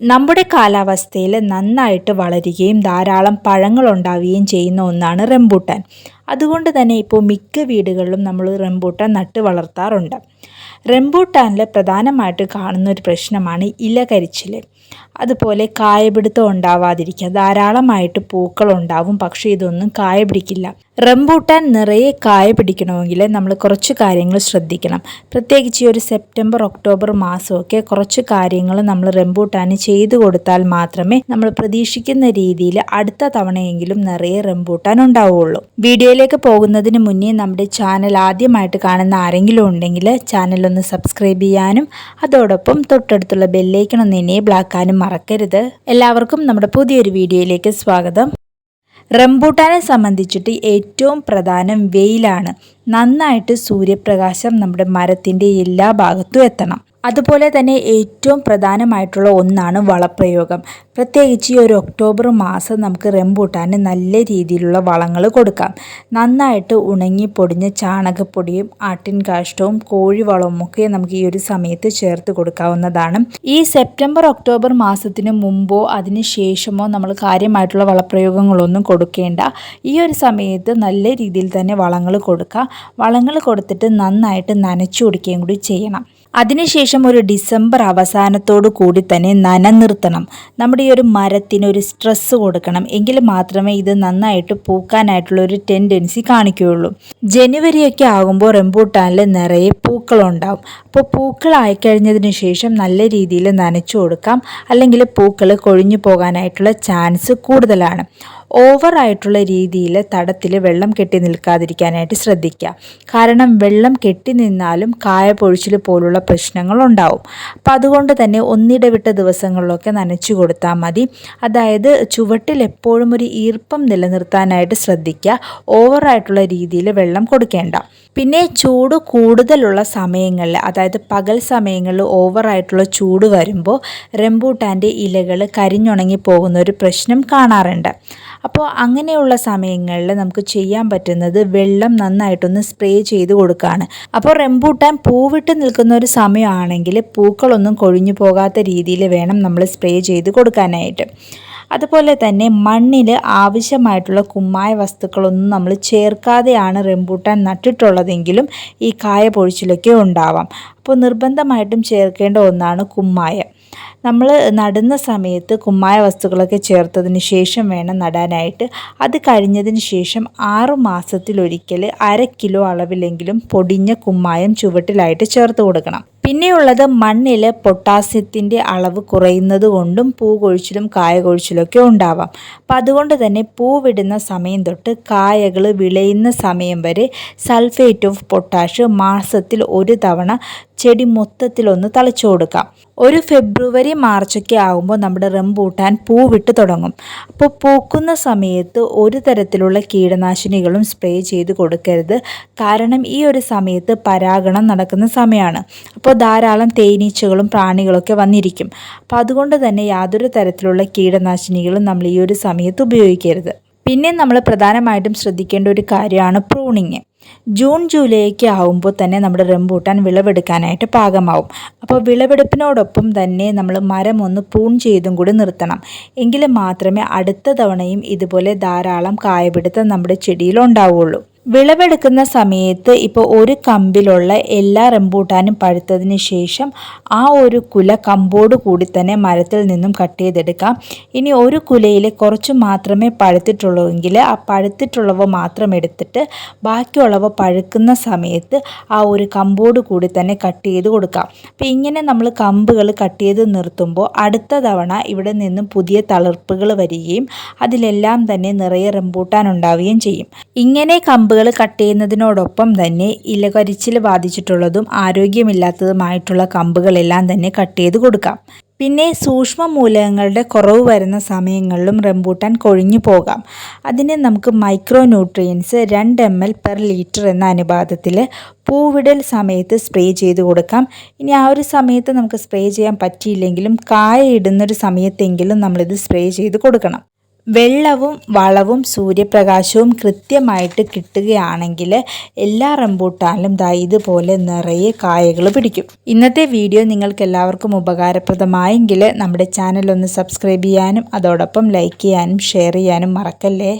നമ്മുടെ കാലാവസ്ഥയിൽ നന്നായിട്ട് വളരുകയും ധാരാളം പഴങ്ങൾ ഉണ്ടാവുകയും ചെയ്യുന്ന ഒന്നാണ് റംബൂട്ടാൻ. അതുകൊണ്ട് തന്നെ ഇപ്പോൾ മിക്ക വീടുകളിലും നമ്മൾ റംബൂട്ടാൻ നട്ട് വളർത്താറുണ്ട്. റംബൂട്ടാനിൽ പ്രധാനമായിട്ട് കാണുന്ന ഒരു പ്രശ്നമാണ് ഇല കരിച്ചിൽ. അതുപോലെ കായപിടുത്തം ഉണ്ടാവാതിരിക്കുക ധാരാളമായിട്ട് പൂക്കൾ ഉണ്ടാവും പക്ഷേ ഇതൊന്നും കായ പിടിക്കില്ല. റംബൂട്ടാൻ നിറയെ കായ പിടിക്കണമെങ്കിൽ നമ്മൾ കുറച്ച് കാര്യങ്ങൾ ശ്രദ്ധിക്കണം. പ്രത്യേകിച്ച് ഈ ഒരു സെപ്റ്റംബർ ഒക്ടോബർ മാസമൊക്കെ കുറച്ച് കാര്യങ്ങൾ നമ്മൾ റംബൂട്ടാന് ചെയ്തു കൊടുത്താൽ മാത്രമേ നമ്മൾ പ്രതീക്ഷിക്കുന്ന രീതിയിൽ അടുത്ത തവണയെങ്കിലും നിറയെ റംബൂട്ടാൻ ഉണ്ടാവുകയുള്ളൂ വീഡിയോയിലേക്ക് പോകുന്നതിന് മുന്നേ നമ്മുടെ ചാനൽ ആദ്യമായിട്ട് കാണുന്ന ആരെങ്കിലും ഉണ്ടെങ്കിൽ ചാനൽ ഒന്ന് സബ്സ്ക്രൈബ് ചെയ്യാനും അതോടൊപ്പം തൊട്ടടുത്തുള്ള ബെല്ലേക്കൺ ഒന്ന് എനേബിൾ ആക്കാനും മറക്കരുത്. എല്ലാവർക്കും നമ്മുടെ പുതിയൊരു വീഡിയോയിലേക്ക് സ്വാഗതം. റംബൂട്ടാനെ സംബന്ധിച്ചിട്ട് ഏറ്റവും പ്രധാനം വെയിലാണ്. നന്നായിട്ട് സൂര്യപ്രകാശം നമ്മുടെ മരത്തിന്റെ എല്ലാ ഭാഗത്തും എത്തണം. അതുപോലെ തന്നെ ഏറ്റവും പ്രധാനമായിട്ടുള്ള ഒന്നാണ് വളപ്രയോഗം. പ്രത്യേകിച്ച് ഈ ഒരു ഒക്ടോബർ മാസം നമുക്ക് റെമ്പൂട്ടാൻ നല്ല രീതിയിലുള്ള വളങ്ങൾ കൊടുക്കാം. നന്നായിട്ട് ഉണങ്ങി പൊടിഞ്ഞ ചാണകപ്പൊടിയും ആട്ടിൻ കാഷ്ടവും കോഴിവളവും ഒക്കെ നമുക്ക് ഈ ഒരു സമയത്ത് ചേർത്ത് കൊടുക്കാവുന്നതാണ്. ഈ സെപ്റ്റംബർ ഒക്ടോബർ മാസത്തിന് മുമ്പോ അതിന് ശേഷമോ നമ്മൾ കാര്യമായിട്ടുള്ള വളപ്രയോഗങ്ങളൊന്നും കൊടുക്കേണ്ട. ഈ ഒരു സമയത്ത് നല്ല രീതിയിൽ തന്നെ വളങ്ങൾ കൊടുക്കുക വളങ്ങൾ കൊടുത്തിട്ട് നന്നായിട്ട് നനച്ചു കൊടുക്കുകയും കൂടി ചെയ്യണം. അതിനുശേഷം ഒരു ഡിസംബർ അവസാനത്തോടു കൂടി തന്നെ നനനിർത്തണം. നമ്മുടെ ഈ ഒരു മരത്തിന് ഒരു സ്ട്രെസ് കൊടുക്കണം. എങ്കിൽ മാത്രമേ ഇത് നന്നായിട്ട് പൂക്കാനായിട്ടുള്ള ഒരു ടെൻഡൻസി കാണിക്കുകയുള്ളൂ. ജനുവരിയൊക്കെ ആകുമ്പോൾ റെമ്പൂട്ടാനിൽ നിറയെ പൂക്കളുണ്ടാവും. അപ്പോൾ പൂക്കൾ ആയിക്കഴിഞ്ഞതിന് ശേഷം നല്ല രീതിയിൽ നനച്ചു കൊടുക്കാം. അല്ലെങ്കിൽ പൂക്കൾ കൊഴിഞ്ഞു പോകാനായിട്ടുള്ള ചാൻസ് കൂടുതലാണ്. ഓവറായിട്ടുള്ള രീതിയിൽ തടത്തിൽ വെള്ളം കെട്ടി നിൽക്കാതിരിക്കാനായിട്ട് ശ്രദ്ധിക്കുക. കാരണം വെള്ളം കെട്ടി നിന്നാലും കായ പൊഴിച്ചിൽ പോലുള്ള പ്രശ്നങ്ങൾ ഉണ്ടാവും. അപ്പം അതുകൊണ്ട് തന്നെ ഒന്നിടവിട്ട ദിവസങ്ങളിലൊക്കെ നനച്ചു കൊടുത്താൽ മതി. അതായത് ചുവട്ടിൽ എപ്പോഴും ഒരു ഈർപ്പം നിലനിർത്താനായിട്ട് ശ്രദ്ധിക്കുക. ഓവറായിട്ടുള്ള രീതിയിൽ വെള്ളം കൊടുക്കേണ്ട. പിന്നെ ചൂട് കൂടുതലുള്ള സമയങ്ങളിൽ അതായത് പകൽ സമയങ്ങളിൽ ഓവറായിട്ടുള്ള ചൂട് വരുമ്പോൾ റംബൂട്ടാന്റെ ഇലകൾ കരിഞ്ഞുണങ്ങി പോകുന്ന ഒരു പ്രശ്നം കാണാറുണ്ട്. അപ്പോൾ അങ്ങനെയുള്ള സമയങ്ങളിൽ നമുക്ക് ചെയ്യാൻ പറ്റുന്നത് വെള്ളം നന്നായിട്ടൊന്ന് സ്പ്രേ ചെയ്ത് കൊടുക്കുകയാണ് അപ്പോൾ റംബൂട്ടാൻ പൂവിട്ട് നിൽക്കുന്ന ഒരു സമയമാണെങ്കിൽ പൂക്കളൊന്നും കൊഴിഞ്ഞു പോകാത്ത രീതിയിൽ വേണം നമ്മൾ സ്പ്രേ ചെയ്ത് കൊടുക്കാനായിട്ട്. അതുപോലെ തന്നെ മണ്ണിൽ ആവശ്യമായിട്ടുള്ള കുമ്മായ വസ്തുക്കളൊന്നും നമ്മൾ ചേർക്കാതെയാണ് റെമ്പൂട്ടാൻ നട്ടിട്ടുള്ളതെങ്കിലും ഈ കായ പൊഴിച്ചിലൊക്കെ ഉണ്ടാവാം. അപ്പോൾ നിർബന്ധമായിട്ടും ചേർക്കേണ്ട ഒന്നാണ് കുമ്മായം. നമ്മൾ നടുന്ന സമയത്ത് കുമ്മായ വസ്തുക്കളൊക്കെ ചേർത്തതിന് ശേഷം വേണം നടാനായിട്ട്. അത് കഴിഞ്ഞതിന് ശേഷം ആറു മാസത്തിലൊരിക്കൽ അര കിലോ അളവിലെങ്കിലും പൊടിഞ്ഞ കുമ്മായം ചുവട്ടിലായിട്ട് ചേർത്ത് കൊടുക്കണം. പിന്നെയുള്ളത് മണ്ണിൽ പൊട്ടാസ്യത്തിന്റെ അളവ് കുറയുന്നത് കൊണ്ടും പൂ കൊഴിച്ചിലും കായ കൊഴിച്ചിലൊക്കെ ഉണ്ടാവാം. അപ്പം അതുകൊണ്ട് തന്നെ പൂവിടുന്ന സമയം തൊട്ട് കായകൾ വിളയുന്ന സമയം വരെ സൾഫേറ്റ് ഓഫ് പൊട്ടാഷ് മാസത്തിൽ ഒരു തവണ ചെടി മൊത്തത്തിലൊന്ന് തളിച്ചു കൊടുക്കാം. ഒരു ഫെബ്രുവരി മാർച്ചൊക്കെ ആകുമ്പോൾ നമ്മുടെ റംബൂട്ടാൻ പൂവിട്ട് തുടങ്ങും. അപ്പോൾ പൂക്കുന്ന സമയത്ത് ഒരു തരത്തിലുള്ള കീടനാശിനികളും സ്പ്രേ ചെയ്ത് കൊടുക്കരുത്. കാരണം ഈ ഒരു സമയത്ത് പരാഗണം നടക്കുന്ന സമയമാണ്. അപ്പോൾ ധാരാളം തേനീച്ചകളും പ്രാണികളൊക്കെ വന്നിരിക്കും. അപ്പോൾ അതുകൊണ്ട് തന്നെ യാതൊരു തരത്തിലുള്ള കീടനാശിനികളും നമ്മൾ ഈ ഒരു സമയത്ത് ഉപയോഗിക്കരുത്. പിന്നെ നമ്മൾ പ്രധാനമായിട്ടും ശ്രദ്ധിക്കേണ്ട ഒരു കാര്യമാണ് പ്രൂണിങ്. ജൂൺ ജൂലൈയൊക്കെ ആവുമ്പോൾ തന്നെ നമ്മുടെ റംബൂട്ടാൻ വിളവെടുക്കാനായിട്ട് പാകമാവും. അപ്പോൾ വിളവെടുപ്പിനോടൊപ്പം തന്നെ നമ്മൾ മരം ഒന്ന് പൂൺ ചെയ്തും കൂടി നിർത്തണം. എങ്കിൽ മാത്രമേ അടുത്ത തവണയും ഇതുപോലെ ധാരാളം കായപിടുത്തം നമ്മുടെ ചെടിയിൽ വിളവെടുക്കുന്ന സമയത്ത് ഇപ്പോൾ ഒരു കമ്പിലുള്ള എല്ലാ റംബൂട്ടാനും പഴുത്തതിന് ശേഷം ആ ഒരു കുല കമ്പോട് കൂടി തന്നെ മരത്തിൽ നിന്നും കട്ട് ചെയ്തെടുക്കാം. ഇനി ഒരു കുലയിൽ കുറച്ച് മാത്രമേ പഴുത്തിട്ടുള്ളൂവെങ്കിൽ ആ പഴുത്തിട്ടുള്ളവ മാത്രം എടുത്തിട്ട് ബാക്കിയുള്ളവ പഴുക്കുന്ന സമയത്ത് ആ ഒരു കമ്പോട് കൂടി തന്നെ കട്ട് ചെയ്ത് കൊടുക്കാം. അപ്പോൾ ഇങ്ങനെ നമ്മൾ കമ്പുകൾ കട്ട് ചെയ്ത് നിർത്തുമ്പോൾ അടുത്ത തവണ ഇവിടെ നിന്നും പുതിയ തളിർപ്പുകൾ വരികയും അതിലെല്ലാം തന്നെ നിറയെ റംബൂട്ടാൻ ഉണ്ടാവുകയും ചെയ്യും. ഇങ്ങനെ കമ്പ് കമ്പുകൾ കട്ട് ചെയ്യുന്നതിനോടൊപ്പം തന്നെ ഇലകരിച്ചിൽ ബാധിച്ചിട്ടുള്ളതും ആരോഗ്യമില്ലാത്തതുമായിട്ടുള്ള കമ്പുകളെല്ലാം തന്നെ കട്ട് ചെയ്ത് കൊടുക്കാം. പിന്നെ സൂക്ഷ്മ മൂലകങ്ങളുടെ കുറവ് വരുന്ന സമയങ്ങളിലും റംബൂട്ടാൻ കൊഴിഞ്ഞു പോകാം. അതിന് നമുക്ക് മൈക്രോ ന്യൂട്രിയൻസ് രണ്ട് എം എൽ പെർ ലിറ്റർ എന്ന അനുപാതത്തിൽ പൂവിടൽ സമയത്ത് സ്പ്രേ ചെയ്ത് കൊടുക്കാം. ഇനി ആ ഒരു സമയത്ത് നമുക്ക് സ്പ്രേ ചെയ്യാൻ പറ്റിയില്ലെങ്കിലും കായ ഇടുന്നൊരു സമയത്തെങ്കിലും നമ്മളിത് സ്പ്രേ ചെയ്ത് കൊടുക്കണം. വെള്ളവും വളവും സൂര്യപ്രകാശവും കൃത്യമായിട്ട് കിട്ടുകയാണെങ്കിൽ എല്ലാ റംബൂട്ടാനിലും ദാ ഇതുപോലെ നിറയെ കായകൾ പിടിക്കും. ഇന്നത്തെ വീഡിയോ നിങ്ങൾക്ക് എല്ലാവർക്കും ഉപകാരപ്രദമായെങ്കിൽ നമ്മുടെ ചാനൽ ഒന്ന് സബ്സ്ക്രൈബ് ചെയ്യാനും അതോടൊപ്പം ലൈക്ക് ചെയ്യാനും ഷെയർ ചെയ്യാനും മറക്കല്ലേ?